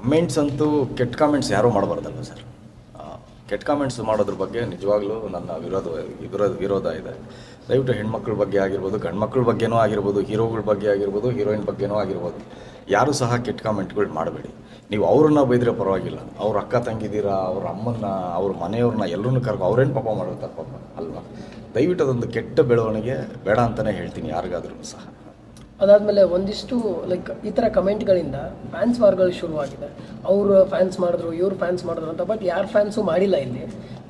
Comments ಅಂತೂ ಕೆಟ್ಟ comments ಯಾರೂ ಮಾಡಬಾರ್ದಲ್ಲ ಸರ್? ಕೆಟ್ಟ ಕಾಮೆಂಟ್ಸ್ ಮಾಡೋದ್ರ ಬಗ್ಗೆ ನಿಜವಾಗ್ಲೂ ನನ್ನ ವಿರೋಧ ವಿರೋಧ ವಿರೋಧ ಇದೆ. ದಯವಿಟ್ಟು ಹೆಣ್ಮಕ್ಳ ಬಗ್ಗೆ ಆಗಿರ್ಬೋದು, ಗಂಡ್ಮಕ್ಳ ಬಗ್ಗೆನೂ ಆಗಿರ್ಬೋದು, ಹೀರೋಗಳ ಬಗ್ಗೆ ಆಗಿರ್ಬೋದು ಹೀರೋಯಿನ್ ಬಗ್ಗೆನೂ ಆಗಿರ್ಬೋದು, ಯಾರೂ ಸಹ ಕೆಟ್ಟ ಕಾಮೆಂಟ್ಗಳು ಮಾಡಬೇಡಿ. ನೀವು ಅವ್ರನ್ನ ಬೈದ್ರೆ ಪರವಾಗಿಲ್ಲ. ಅವ್ರ ಅಕ್ಕ ತಂಗಿದ್ದೀರಾ ಅವ್ರ ಅಮ್ಮನ್ನ, ಅವ್ರ ಮನೆಯವ್ರನ್ನ ಎಲ್ಲರನ್ನೂ ಕರ್ಕೊ, ಅವ್ರೇನು ಪಾಪ ಮಾಡಿರ್ತಾರೆ ಪಾಪ ಅಲ್ವಾ? ದಯವಿಟ್ಟು ಅದೊಂದು ಕೆಟ್ಟ ಬೆಳವಣಿಗೆ ಬೇಡ ಅಂತಲೇ ಹೇಳ್ತೀನಿ ಯಾರಿಗಾದ್ರೂ ಸಹ. ಅದಾದಮೇಲೆ ಒಂದಿಷ್ಟು ಲೈಕ್ ಈ ಥರ ಕಮೆಂಟ್ಗಳಿಂದ ಫ್ಯಾನ್ಸ್ ವಾರ್ಗಳು ಶುರುವಾಗಿದೆ. ಅವರು ಫ್ಯಾನ್ಸ್ ಮಾಡಿದ್ರು, ಇವ್ರು ಫ್ಯಾನ್ಸ್ ಮಾಡಿದ್ರು ಅಂತ ಬಟ್ ಯಾರು ಫ್ಯಾನ್ಸು ಮಾಡಿಲ್ಲ ಇಲ್ಲಿ.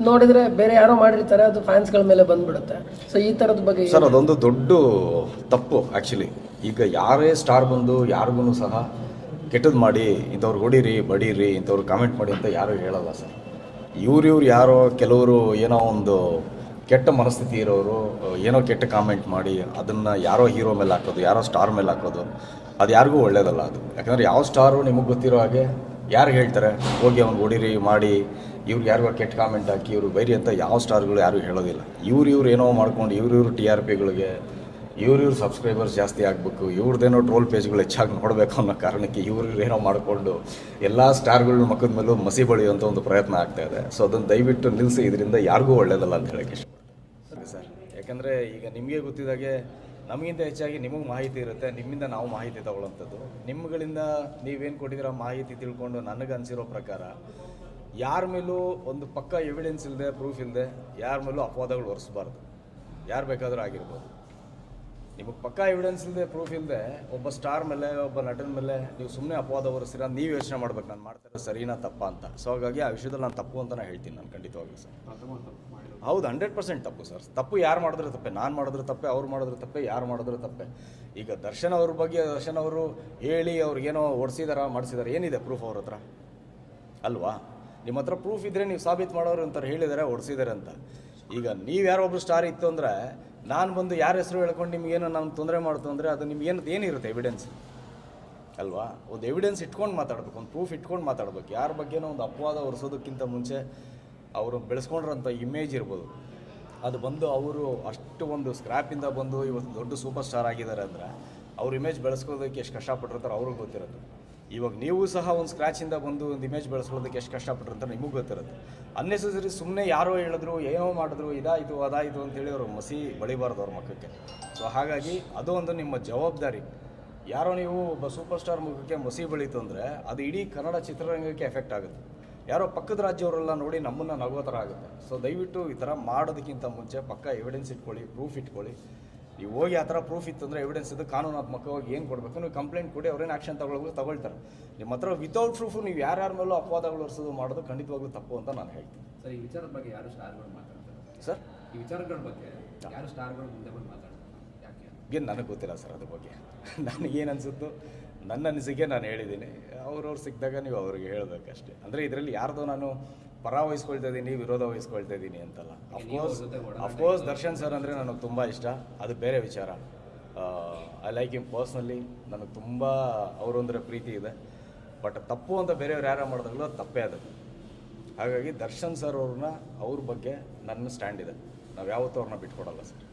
ನೋಡಿದ್ರೆ ಬೇರೆ ಯಾರೋ ಮಾಡಿರ್ತಾರೆ, ಅದು ಫ್ಯಾನ್ಸ್ಗಳ ಮೇಲೆ ಬಂದ್ಬಿಡುತ್ತೆ. ಸೊ ಈ ಥರದ ಬಗ್ಗೆ ಸರ್, ಅದೊಂದು ದೊಡ್ಡ ತಪ್ಪು ಆ್ಯಕ್ಚುಲಿ ಈಗ ಯಾರೇ ಸ್ಟಾರ್ ಬಂದು ಯಾರಿಗೂ ಸಹ ಕೆಟ್ಟದ್ದು ಮಾಡಿ, ಇಂಥವ್ರು ಹೊಡೀರಿ, ಬಡೀರಿ, ಇಂಥವ್ರು ಕಾಮೆಂಟ್ ಮಾಡಿ ಅಂತ ಯಾರೂ ಹೇಳಲ್ಲ ಸರ್. ಇವ್ರು ಇವ್ರು ಯಾರೋ, ಕೆಲವರು ಏನೋ ಒಂದು ಕೆಟ್ಟ ಮನಸ್ಥಿತಿ ಇರೋರು ಏನೋ ಕೆಟ್ಟ ಕಾಮೆಂಟ್ ಮಾಡಿ, ಅದನ್ನು ಯಾರೋ ಹೀರೋ ಮೇಲೆ ಹಾಕೋದು, ಯಾರೋ ಸ್ಟಾರ್ ಮೇಲೆ ಹಾಕೋದು, ಅದು ಯಾರಿಗೂ ಒಳ್ಳೇದಲ್ಲ ಅದು. ಯಾಕಂದರೆ ಯಾವ ಸ್ಟಾರು ನಿಮಗೆ ಗೊತ್ತಿರೋ ಹಾಗೆ ಯಾರು ಹೇಳ್ತಾರೆ? ಹೋಗಿ ಅವ್ನು ಹೊಡಿರಿ, ಮಾಡಿ ಇವ್ರಿಗೆ ಯಾರಿಗೋ ಕೆಟ್ಟ ಕಾಮೆಂಟ್ ಹಾಕಿ, ಇವರು ಬೈರಿ ಅಂತ ಯಾವ ಸ್ಟಾರ್ಗಳು ಯಾರೂ ಹೇಳೋದಿಲ್ಲ. ಇವ್ರು ಇವ್ರು ಏನೋ ಮಾಡ್ಕೊಂಡು, ಇವ್ರು ಇವ್ರು ಟಿ ಆರ್ ಪಿಗಳಿಗೆ ಇವ್ರು ಇವ್ರು ಸಬ್ಸ್ಕ್ರೈಬರ್ಸ್ ಜಾಸ್ತಿ ಆಗಬೇಕು ಇವ್ರದ್ದೇನೋ ಟ್ರೋಲ್ ಪೇಜ್ಗಳು ಹೆಚ್ಚಾಗಿ ನೋಡಬೇಕು ಅನ್ನೋ ಕಾರಣಕ್ಕೆ ಇವ್ರು ಏನೋ ಮಾಡಿಕೊಂಡು, ಎಲ್ಲ ಸ್ಟಾರ್ಗಳ ಮಕ್ಕದ ಮೇಲೂ ಮಸಿ ಬಳಿಯುವಂಥ ಒಂದು ಪ್ರಯತ್ನ ಆಗ್ತಾ ಇದೆ. ಸೊ ಅದನ್ನು ದಯವಿಟ್ಟು ನಿಲ್ಲಿಸಿ ಇದರಿಂದ ಯಾರಿಗೂ ಒಳ್ಳೇದಲ್ಲ ಅಂತ ಹೇಳಕ್ಕೆ ಯಾಕಂದರೆ ಈಗ ನಿಮಗೆ ಗೊತ್ತಿದ್ದಾಗೆ ನಮಗಿಂತ ಹೆಚ್ಚಾಗಿ ನಿಮಗೆ ಮಾಹಿತಿ ಇರುತ್ತೆ, ನಿಮ್ಮಿಂದ ನಾವು ಮಾಹಿತಿ ತಗೊಳ್ಳೋಂಥದ್ದು. ನಿಮ್ಮಗಳಿಂದ ನೀವೇನು ಕೊಟ್ಟಿದ್ದೀರ ಮಾಹಿತಿ ತಿಳ್ಕೊಂಡು ನನಗೆ ಅನಿಸಿರೋ ಪ್ರಕಾರ, ಯಾರ ಮೇಲೂ ಒಂದು ಪಕ್ಕ ಎವಿಡೆನ್ಸ್ ಇಲ್ಲದೆ ಪ್ರೂಫ್ ಇಲ್ಲದೆ ಯಾರ ಮೇಲೂ ಅಪವಾದಗಳು ಒರೆಸ್ಬಾರ್ದು. ಯಾರು ಬೇಕಾದರೂ ಆಗಿರ್ಬೋದು. ನಿಮಗೆ ಪಕ್ಕಾ ಎವಿಡೆನ್ಸ್ ಇಲ್ಲದೆ ಪ್ರೂಫ್ ಇಲ್ಲದೆ ಒಬ್ಬ ಸ್ಟಾರ್ ಮೇಲೆ ಒಬ್ಬ ನಟನ ಮೇಲೆ ನೀವು ಸುಮ್ಮನೆ ಅಪವಾದ ಹೊರಿಸ್ತೀರ ನೀವು ಯೋಚನೆ ಮಾಡ್ಬೇಕು ನಾನು ಮಾಡ್ತಾರೆ ಸರಿನಾ ತಪ್ಪ ಅಂತ. ಸೊ ಹಾಗಾಗಿ ಆ ವಿಷಯದಲ್ಲಿ ನಾನು ತಪ್ಪು ಅಂತ ನಾನು ಹೇಳ್ತೀನಿ ನಾನು ಖಂಡಿತವಾಗಿ ಸರ್. ಹೌದು ಹಂಡ್ರೆಡ್ ಪರ್ಸೆಂಟ್ ತಪ್ಪು ಸರ್. ತಪ್ಪು ಯಾರು ಮಾಡಿದ್ರೆ ತಪ್ಪೆ ನಾನು ಮಾಡಿದ್ರೆ ತಪ್ಪೆ ಅವ್ರು ಮಾಡಿದ್ರೆ ತಪ್ಪೆ ಯಾರು ಮಾಡಿದ್ರೆ ತಪ್ಪೆ. ಈಗ ದರ್ಶನ್ ಅವ್ರ ಬಗ್ಗೆ ದರ್ಶನ್ ಅವರು ಹೇಳಿ ಅವ್ರಿಗೇನೋ ಓಡಿಸಿದಾರ ಮಾಡಿಸಿದಾರೆ ಏನಿದೆ ಪ್ರೂಫ್ ಅವ್ರ ಹತ್ರ? ಅಲ್ವಾ? ನಿಮ್ಮ ಹತ್ರ ಪ್ರೂಫ್ ಇದ್ದರೆ ನೀವು ಸಾಬೀತು ಮಾಡೋರು ಅಂತಾರೆ ಹೇಳಿದ್ದಾರೆ ಹೊಡ್ಸಿದ್ದಾರೆ ಅಂತ. ಈಗ ನೀವು ಯಾರೋ ಒಬ್ರು ಸ್ಟಾರ್ ಇತ್ತು ಅಂದರೆ ನಾನು ಬಂದು ಯಾರ ಹೆಸರು ಹೇಳ್ಕೊಂಡು ನಿಮಗೇನು ನಾನು ತೊಂದರೆ ಮಾಡ್ತು ಅಂದರೆ ಅದು ನಿಮ್ಗೆ ಏನು ಏನಿರುತ್ತೆ ಎವಿಡೆನ್ಸ್ ಅಲ್ವಾ? ಒಂದು ಎವಿಡೆನ್ಸ್ ಇಟ್ಕೊಂಡು ಮಾತಾಡ್ಬೇಕು, ಒಂದು ಪ್ರೂಫ್ ಇಟ್ಕೊಂಡು ಮಾತಾಡ್ಬೇಕು. ಯಾರ ಬಗ್ಗೆನೋ ಒಂದು ಅಪವಾದ ಹೊರಿಸೋದಕ್ಕಿಂತ ಮುಂಚೆ ಅವರು ಬೆಳೆಸ್ಕೊಂಡಿರೋಂಥ ಇಮೇಜ್ ಇರ್ಬೋದು. ಅದು ಬಂದು ಅವರು ಅಷ್ಟು ಒಂದು ಸ್ಕ್ರ್ಯಾಪಿಂದ ಬಂದು ಇವತ್ತು ದೊಡ್ಡ ಸೂಪರ್ ಸ್ಟಾರ್ ಆಗಿದ್ದಾರೆ ಅಂದರೆ ಅವ್ರ ಇಮೇಜ್ ಬೆಳೆಸ್ಕೋದಕ್ಕೆ ಎಷ್ಟು ಕಷ್ಟಪಟ್ಟಿರ್ತಾರೆ ಅವ್ರಿಗೆ ಗೊತ್ತಿರೋದು ಇವಾಗ ನೀವು ಸಹ ಒಂದು ಸ್ಕ್ರ್ಯಾಚಿಂದ ಬಂದು ಒಂದು ಇಮೇಜ್ ಬೆಳೆಸ್ಕೊಳ್ಳೋದಕ್ಕೆ ಎಷ್ಟು ಕಷ್ಟಪಟ್ಟಿರ್ತಾರೆ ನಿಮಗೂ ಗೊತ್ತಿರುತ್ತೆ. ಅನ್ನೆಸೆಸರಿ ಸುಮ್ಮನೆ ಯಾರೋ ಹೇಳಿದ್ರು, ಏನೋ ಮಾಡಿದ್ರು ಇದಾಯಿತು ಅದಾಯಿತು ಅಂತೇಳಿ ಅವರು ಮಸಿ ಬಳಿಬಾರ್ದು ಅವ್ರ ಮಕ್ಕಕ್ಕೆ ಸೊ ಹಾಗಾಗಿ ಅದು ಒಂದು ನಿಮ್ಮ ಜವಾಬ್ದಾರಿ. ಯಾರೋ ನೀವು ಒಬ್ಬ ಸೂಪರ್ ಸ್ಟಾರ್ ಮುಖಕ್ಕೆ ಮಸಿ ಬೆಳೀತು ಅಂದರೆ ಅದು ಇಡೀ ಕನ್ನಡ ಚಿತ್ರರಂಗಕ್ಕೆ ಎಫೆಕ್ಟ್ ಆಗುತ್ತೆ. ಯಾರೋ ಪಕ್ಕದ ರಾಜ್ಯವರೆಲ್ಲ ನೋಡಿ ನಮ್ಮನ್ನು ನಗೋ ಥರ ಆಗುತ್ತೆ. ಸೊ ದಯವಿಟ್ಟು ಈ ಥರ ಮಾಡೋದಕ್ಕಿಂತ ಮುಂಚೆ ಪಕ್ಕ ಎವಿಡೆನ್ಸ್ ಇಟ್ಕೊಳ್ಳಿ ಪ್ರೂಫ್ ಇಟ್ಕೊಳ್ಳಿ. ನೀವು ಹೋಗಿ ಆ ಥರ ಪ್ರೂಫ್ ಇತ್ತು ಅಂದರೆ ಎವಿಡೆನ್ಸ್ ಇದು ಕಾನೂನಾತ್ಮಕವಾಗಿ ಏನು ಕೊಡಬೇಕು? ನೀವು ಕಂಪ್ಲೇಂಟ್ ಕೊಡಿ ಅವ್ರೇನು ಆ್ಯಕ್ಷನ್ ತಗೊಳ್ಳೋದು ತಗೊಳ್ತಾರೆ. ನಿಮ್ಮ ಹತ್ರ ವಿತೌಟ್ ಪ್ರೂಫು ನೀವು ಯಾರ್ಯಾರ ಮೇಲೂ ಅಪವಾದಗಳು ಹೊರಿಸೋದು ಮಾಡೋದು ಖಂಡಿತವಾಗ್ಲೂ ತಪ್ಪು ಅಂತ ನಾನು ಹೇಳ್ತೀನಿ. ಸರ್ ಈ ವಿಚಾರದ ಬಗ್ಗೆ ಯಾರು ಸ್ಟಾರ್ಗಳು ಮಾತಾಡ್ತಾರೆ? ಸರ್? ಈ ವಿಚಾರಗಳ ಬಗ್ಗೆ ಯಾರು ಸ್ಟಾರ್ಗಳು ಮುಂದೆ ಬಂದು ಮಾತಾಡ್ತಾರೆ? ಯಾಕೆ? ಏನು ನನಗೆ ಗೊತ್ತಿಲ್ಲ ಸರ್ ಅದ್ರ ಬಗ್ಗೆ. ನನಗೇನು ಅನಿಸುತ್ತೋ ನನ್ನ ಅನಿಸಿಕೆ ನಾನು ಹೇಳಿದ್ದೀನಿ. ಅವ್ರವ್ರು ಸಿಕ್ಕಿದಾಗ ನೀವು ಅವ್ರಿಗೆ ಹೇಳಬೇಕಷ್ಟೇ. ಅಂದರೆ ಇದರಲ್ಲಿ ಯಾರ್ದೋ ನಾನು ಪರ ವಹಿಸ್ಕೊಳ್ತಾ ಇದ್ದೀನಿ ವಿರೋಧ ವಹಿಸ್ಕೊಳ್ತಾ ಇದ್ದೀನಿ ಅಂತಲ್ಲ. ಅಫ್ಕೋರ್ಸ್ ಅಫ್ಕೋರ್ಸ್ ದರ್ಶನ್ ಸರ್ ಅಂದರೆ ನನಗೆ ತುಂಬ ಇಷ್ಟ. ಅದು ಬೇರೆ ವಿಚಾರ. ಐ ಲೈಕ್ ಇಮ್ ಪರ್ಸ್ನಲಿ ನನಗೆ ತುಂಬ ಅವರೊಂದರ ಪ್ರೀತಿ ಇದೆ. ಬಟ್ ತಪ್ಪು ಅಂತ ಬೇರೆಯವ್ರು ಯಾರು ಮಾಡಿದಾಗಲೂ ಅದು ತಪ್ಪೇ ಅದು. ಹಾಗಾಗಿ ದರ್ಶನ್ ಸರ್ ಅವ್ರನ್ನ ಅವ್ರ ಬಗ್ಗೆ ನನ್ನ ಸ್ಟ್ಯಾಂಡ್ ಇದೆ. ನಾವು ಯಾವತ್ತೂ ಅವ್ರನ್ನ ಬಿಟ್ಕೊಡಲ್ಲ ಸರ್